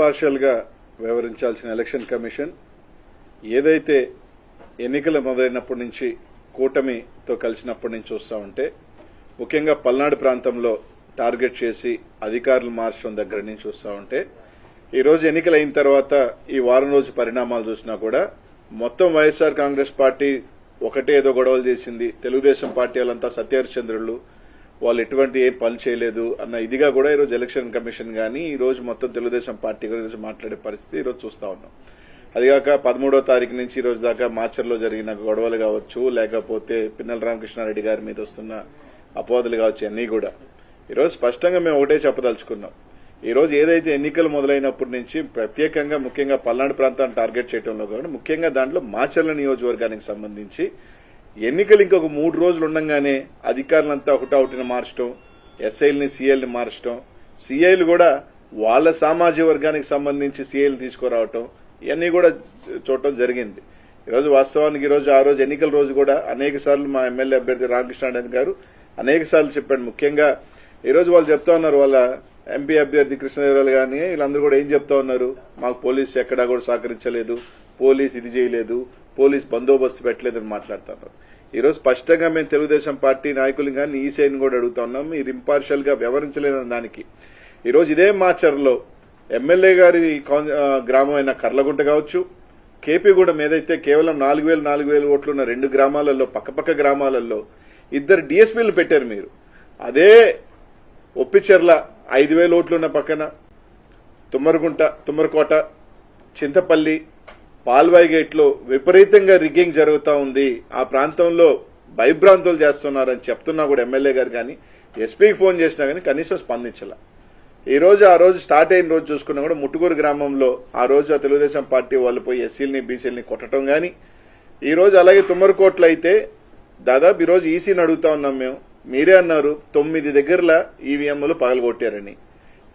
ఇంపార్షియల్గా వ్యవహరించాల్సిన election commission ఏదైతే ఎన్నికలు మొదలైనప్పటి నుంచి కూటమితో కలిసినప్పటి నుంచి చూస్తా ఉంటే ముఖ్యంగా పల్నాడు ప్రాంతంలో టార్గెట్ చేసి అధికారులు మార్చడం దగ్గర నుంచి చూస్తా ఉంటే ఈ రోజు ఎన్నికలు అయిన తర్వాత ఈ వారం రోజు పరిణామాలు చూసినా కూడా మొత్తం వైఎస్ఆర్ కాంగ్రెస్ పార్టీ ఒకటే ఏదో గొడవలు చేసింది. తెలుగుదేశం పార్టీ వాళ్ళంతా సత్యహరిచంద్రులు వాళ్ళు ఎటువంటి ఏం పని చేయలేదు అన్న ఇదిగా కూడా ఈరోజు ఎలక్షన్ కమిషన్ గానీ ఈ రోజు మొత్తం తెలుగుదేశం పార్టీ గురించి మాట్లాడే పరిస్థితి ఈరోజు చూస్తా ఉన్నాం. అదిగాక పదమూడో తారీఖు నుంచి ఈ రోజు దాకా మార్చర్లో జరిగిన గొడవలు కావచ్చు లేకపోతే పిన్నెల రామకృష్ణారెడ్డి గారి మీద వస్తున్న అపోదలు కావచ్చు అన్నీ కూడా. ఈరోజు స్పష్టంగా మేము ఒకటే చెప్పదలుచుకున్నాం. ఈ రోజు ఏదైతే ఎన్నికలు మొదలైనప్పటి నుంచి ప్రత్యేకంగా ముఖ్యంగా పల్నాడు ప్రాంతాన్ని టార్గెట్ చేయడంలో కాకుండా ముఖ్యంగా దాంట్లో మాచర్ల నియోజకవర్గానికి సంబంధించి ఎన్నికలు ఇంకొక మూడు రోజులు ఉండగానే అధికారులంతా హుటాహుటిని మార్చడం ఎస్ఐల్ని సీఐల్ని మార్చడం సీఐలు కూడా వాళ్ళ సామాజిక వర్గానికి సంబంధించి సీఐలు తీసుకురావటం ఇవన్నీ కూడా చూడటం జరిగింది. ఈరోజు వాస్తవానికి ఈరోజు ఆ రోజు ఎన్నికల రోజు కూడా అనేక సార్లు మా ఎమ్మెల్యే అభ్యర్థి రామకృష్ణారాయణ గారు అనేక సార్లు చెప్పాడు. ముఖ్యంగా ఈరోజు వాళ్ళు చెప్తా ఉన్నారు వాళ్ళ ఎంపీ అభ్యర్థి కృష్ణదేవరాలు కానీ వీళ్ళందరూ కూడా ఏం చెప్తా ఉన్నారు? మాకు పోలీసు ఎక్కడా కూడా సహకరించలేదు పోలీస్ ఇది చేయలేదు పోలీస్ బందోబస్తు పెట్టలేదని మాట్లాడుతున్నారు ఈరోజు స్పష్టంగా మేము తెలుగుదేశం పార్టీ నాయకులు కానీ ఈసీఐని కూడా అడుగుతా ఉన్నాం. మీరు ఇంపార్షియల్గా వ్యవహరించలేదని దానికి. ఈరోజు ఇదే మాచర్లో ఎమ్మెల్యే గారి కాన్- గ్రామం అయిన కర్లగుంట కావచ్చు కేపీగూడెం ఏదైతే కేవలం నాలుగు వేలు నాలుగు వేలు ఓట్లు ఉన్న రెండు గ్రామాలలో పక్కపక్క గ్రామాలలో ఇద్దరు డిఎస్పీలు పెట్టారు మీరు. అదే ఒప్పిచెర్ల ఐదు వేల ఓట్లున్న పక్కన తుమ్మరగుంట తుమ్మరకోట చింతపల్లి పాల్వాయి గేట్లో విపరీతంగా రిగ్గింగ్ జరుగుతూ ఉంది. ఆ ప్రాంతంలో భయభ్రాంతులు చేస్తున్నారని చెప్తున్నా కూడా ఎమ్మెల్యే గారు కానీ ఎస్పీకి ఫోన్ చేసినా కానీ కనీసం స్పందించాల. ఈ రోజు ఆ రోజు స్టార్ట్ అయిన రోజు చూసుకున్నా కూడా ముట్టుకూరు గ్రామంలో ఆ రోజు ఆ తెలుగుదేశం పార్టీ వాళ్ళు పోయి ఎస్సీలని బీసీలని కొట్టడం కానీ ఈ రోజు అలాగే తుమ్మరకోట్లు అయితే దాదాపు ఈరోజు ఈసీని అడుగుతా ఉన్నాం మేము. మీరే అన్నారు తొమ్మిది దగ్గరల ఈవీఎంలు పగలగొట్టారని.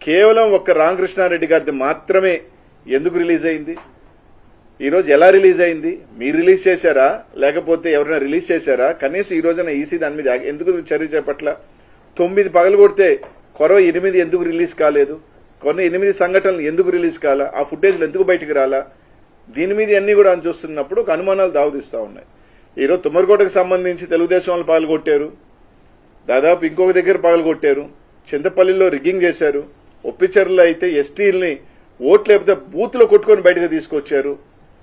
కేవలం ఒక్క రామకృష్ణారెడ్డి గారిది మాత్రమే ఎందుకు రిలీజ్ అయింది? ఈరోజు ఎలా రిలీజ్ అయింది? మీరు రిలీజ్ చేశారా? లేకపోతే ఎవరైనా రిలీజ్ చేశారా? కనీసం ఈ రోజున ఈసీ దాని మీద ఎందుకు చర్య చేపట్ల? తొమ్మిది పగలు కొడితే కొరవ ఎనిమిది ఎందుకు రిలీజ్ కాలేదు? కొన్ని ఎనిమిది సంఘటనలు ఎందుకు రిలీజ్ కాలా? ఆ ఫుటేజ్లు ఎందుకు బయటికి రాలా? దీని మీద అన్ని కూడా అని చూస్తున్నప్పుడు ఒక అనుమానాలు దావదిస్తా ఉన్నాయి. ఈ రోజు తుమ్మరకోటకు సంబంధించి తెలుగుదేశం వాళ్ళు పాల్గొట్టారు దాదాపు ఇంకొక దగ్గర పగలగొట్టారు చింతపల్లిలో రిగ్గింగ్ చేశారు. ఒప్పిచర్లు అయితే ఎస్టీల్ని ఓట్లు లేకపోతే బూత్లో కొట్టుకొని బయటకు తీసుకొచ్చారు.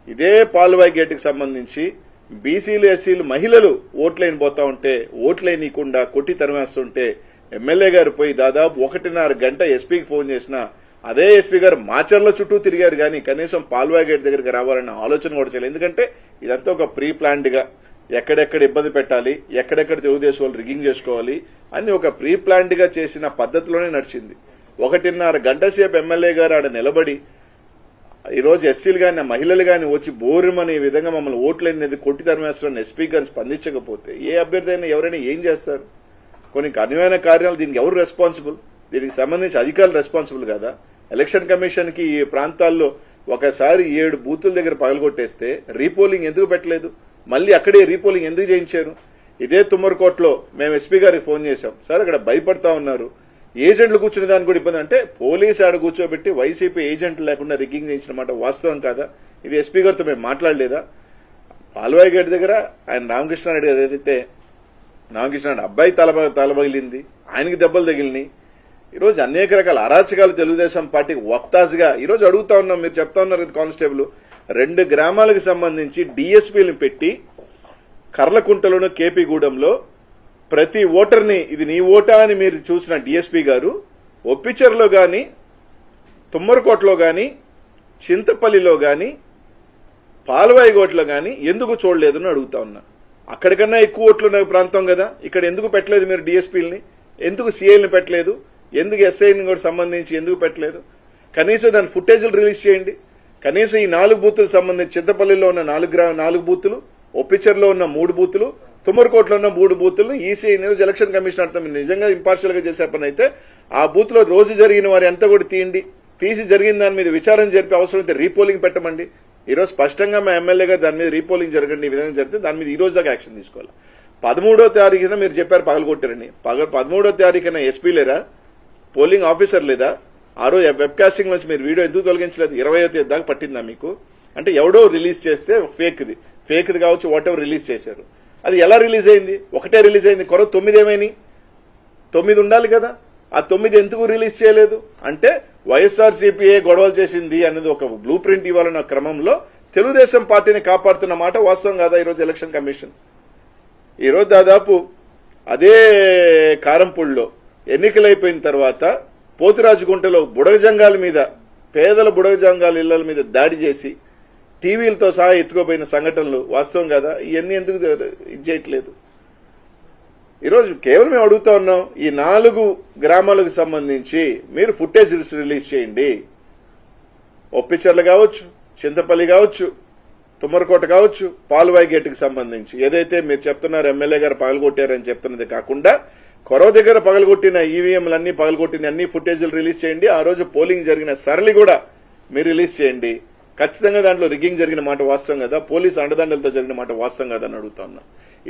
ఇదే పాల్వాయి గేట్కి సంబంధించి బీసీలు ఎస్సీలు మహిళలు ఓట్లైన పోతా ఉంటే ఓట్లైనకుండా కొట్టి తరిమేస్తుంటే ఎమ్మెల్యే గారు పోయి దాదాపు ఒకటిన్నర గంట ఎస్పీకి ఫోన్ చేసిన అదే ఎస్పీ గారు మాచర్ల చుట్టూ తిరిగారు కానీ కనీసం పాల్వాయి గేట్ దగ్గరికి రావాలన్న ఆలోచన కూడా చేయలేదు. ఎందుకంటే ఇదంతా ఒక ప్రీ ప్లాన్డ్గా ఎక్కడెక్కడ ఇబ్బంది పెట్టాలి ఎక్కడెక్కడ తెలుగుదేశం వాళ్ళు రిగింగ్ చేసుకోవాలి అని ఒక ప్రీ ప్లాన్డ్గా చేసిన పద్ధతిలోనే నడిచింది. ఒకటిన్నర గంట సేపు ఎమ్మెల్యే గారు ఆడ నిలబడి ఈ రోజు ఎస్సీలు కానీ మహిళలు కానీ వచ్చి బోరుమని విధంగా మమ్మల్ని ఓట్లేనిది కొట్టి ధర్మేశ్వరం ఎస్పీ గారు స్పందించకపోతే ఏ అభ్యర్థి అయినా ఎవరైనా ఏం చేస్తారు? కొన్ని కనువైన కార్యాలు దీనికి ఎవరు రెస్పాన్సిబుల్ దీనికి సంబంధించి అధికారులు రెస్పాన్సిబుల్ కదా? ఎలక్షన్ కమిషన్కి ఈ ప్రాంతాల్లో ఒకసారి ఏడు బూతుల దగ్గర పగలగొట్టేస్తే రీపోలింగ్ ఎందుకు పెట్టలేదు? మళ్ళీ అక్కడే రీపోలింగ్ ఎందుకు చేయించారు? ఇదే తుమ్మరకోటలో మేము ఎస్పీ గారికి ఫోన్ చేశాం. సార్ అక్కడ భయపడతా ఉన్నారు. ఏజెంట్లు కూర్చునే దానికి కూడా ఇబ్బంది. అంటే పోలీసు ఆడ కూర్చోబెట్టి వైసీపీ ఏజెంట్లు లేకుండా రిగ్గింగ్ చేయించిన మాట వాస్తవం కాదా? ఇది ఎస్పీ గారితో మేము మాట్లాడలేదా? పాల్వాయి గేట్ దగ్గర ఆయన రామకృష్ణారెడ్డి గారు ఏదైతే రామకృష్ణారెడ్డి అబ్బాయి తల తలబగిలింది ఆయనకి దెబ్బలు తగిలినాయి. ఈరోజు అనేక రకాల అరాచకాలు తెలుగుదేశం పార్టీకి వక్తాసుగా ఈరోజు అడుగుతా ఉన్నాం మీరు చెప్తా ఉన్నారు కదా కానిస్టేబుల్. రెండు గ్రామాలకు సంబంధించి డిఎస్పీలను పెట్టి కర్లకుంటలోను కేపీగూడెంలో ప్రతి ఓటర్ని ఇది నీ ఓటా అని మీరు చూసిన డిఎస్పీ గారు ఒప్పిచర్లో గాని తుమ్మరకోటలో గాని చింతపల్లిలో గాని పాలవాయిగోట్లో గాని ఎందుకు చూడలేదని అడుగుతా ఉన్నా. అక్కడికన్నా ఎక్కువ ఓట్లు ఉన్న ప్రాంతం కదా. ఇక్కడ ఎందుకు పెట్టలేదు మీరు డిఎస్పీలని? ఎందుకు సీఐని పెట్టలేదు? ఎందుకు ఎస్ఐని కూడా సంబంధించి ఎందుకు పెట్టలేదు? కనీసం దాని ఫుటేజ్లు రిలీజ్ చేయండి. కనీసం ఈ నాలుగు బూతులకు సంబంధించి చింతపల్లిలో ఉన్న నాలుగు నాలుగు బూతులు ఒప్పిచర్లో ఉన్న మూడు బూతులు తుమ్మరకోట్లో ఉన్న మూడు బూతులను ఈసీఐ న్యూస్ ఎలక్షన్ కమిషన్ అర్థం నిజంగా ఇంపార్షియల్గా చేసే పని అయితే ఆ బూత్లో రోజు జరిగిన వారి అంతా కూడా తీయండి. తీసి జరిగిన దాని మీద విచారణ జరిపి అవసరమైతే రీపోలింగ్ పెట్టమండి. ఈ రోజు స్పష్టంగా మా ఎమ్మెల్యే గారు దాని మీద రీపోలింగ్ జరగండి ఈ విధంగా జరిగితే దాని మీద ఈ రోజు దాకా యాక్షన్ తీసుకోవాలి. పదమూడో తారీఖున మీరు చెప్పారు పగలగొట్టారని పగ పదమూడో తారీఖున ఎస్పీ లేరా? పోలింగ్ ఆఫీసర్ లేదా? ఆ రోజు వెబ్కాస్టింగ్ నుంచి మీరు వీడియో ఎందుకు తొలగించలేదు? ఇరవై తేదీ దాకా పట్టిందా మీకు? అంటే ఎవడో రిలీజ్ చేస్తే ఫేక్ది ఫేక్ది కావచ్చు వాట్ ఎవర్ రిలీజ్ చేశారు. అది ఎలా రిలీజ్ అయింది? ఒకటే రిలీజ్ అయింది. కొర తొమ్మిది ఏమైనాయి తొమ్మిది ఉండాలి కదా. ఆ తొమ్మిది ఎందుకు రిలీజ్ చేయలేదు? అంటే వైఎస్ఆర్ సిపిఐ గొడవలు చేసింది అనేది ఒక బ్లూ ప్రింట్ ఇవ్వాలన్న క్రమంలో తెలుగుదేశం పార్టీని కాపాడుతున్న మాట వాస్తవం కాదా ఈరోజు ఎలక్షన్ కమిషన్ ఈరోజు దాదాపు అదే కారంపూడిలో ఎన్నికలైపోయిన తర్వాత పోతిరాజుగుంటలో బుడగజంగాల మీద పేదల బుడగజంగాల ఇళ్ళ మీద దాడి చేసి టీవీలతో సహా ఎత్తుకోపోయిన సంఘటనలు వాస్తవం కదా? ఇవన్నీ ఎందుకు ఇది చేయట్లేదు? ఈరోజు కేవలం మేము అడుగుతా ఉన్నాం? ఈ నాలుగు గ్రామాలకు సంబంధించి మీరు ఫుటేజ్ రిలీజ్ చేయండి. ఒప్పిచర్లు కావచ్చు చింతపల్లి కావచ్చు తుమ్మరకోట కావచ్చు పాలువాయి గేట్కి సంబంధించి. ఏదైతే మీరు చెప్తున్నారు ఎమ్మెల్యే గారు పగలగొట్టారని చెప్తున్నది కాకుండా కొరవ దగ్గర పగలగొట్టిన ఈవీఎంలన్నీ పగలగొట్టిన అన్ని ఫుటేజీలు రిలీజ్ చేయండి. ఆ రోజు పోలింగ్ జరిగిన సరళి కూడా మీరు రిలీజ్ చేయండి. ఖచ్చితంగా దాంట్లో రిగ్గింగ్ జరిగిన మాట వాస్తవం కదా పోలీసు అండదండలతో జరిగిన మాట వాస్తవం కదా అని అడుగుతా ఉన్నా.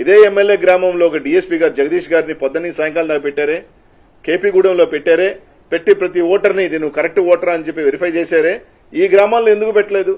ఇదే ఎమ్మెల్యే గ్రామంలో ఒక డీఎస్పీ గారు జగదీష్ గారిని పొద్దున్న సాయంకాలం దాకా పెట్టారే కేపీగూడెంలో పెట్టారే పెట్టి ప్రతి ఓటర్ని ఇది నువ్వు కరెక్ట్ ఓటర్ అని చెప్పి వెరిఫై చేశారే. ఈ గ్రామాల్లో ఎందుకు పెట్టలేదు?